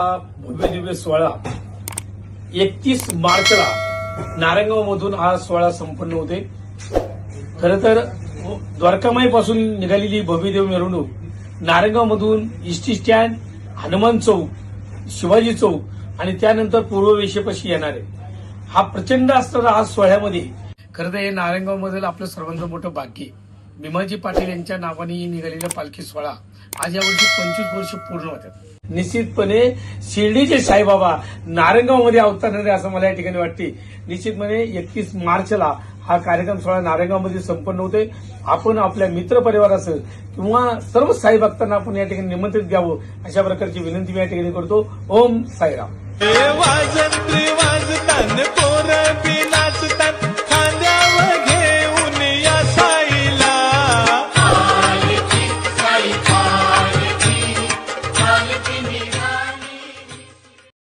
हा भव्य दिव्य सोहळा. एकतीस मार्चला नारायणगाव मधून हा सोहळा संपन्न होते. खर तर द्वारकामाई पासून निघालेली भव्यदेव मिरवणूक नारायणगाव मधून इष्टी स्टँड हनुमान चौक शिवाजी चौक आणि त्यानंतर पूर्व वेशेपाशी येणार आहे. हा प्रचंड असणारा आज सोहळ्यामध्ये खरं तर हे नारायणगाव मधील आपलं सर्वांचं मोठं भाग्य आहे. भीमाजी पाटील यांच्या नावाने निघालेला पालखी सोहळा आज यावर्षी पंचवीस वर्ष पूर्ण होतात निश्चितपणे शिर्डीचे साईबाबा नारायणगावमध्ये अवतरणार असं मला या ठिकाणी वाटते. निश्चितपणे एकतीस मार्चला हा कार्यक्रम सोहळा नारायणगावमध्ये संपन्न होतोय. आपण आपल्या मित्र परिवारासह किंवा सर्व साई भक्तांना आपण या ठिकाणी निमंत्रित द्यावं अशा प्रकारची विनंती मी या ठिकाणी करतो. ओम साईराम.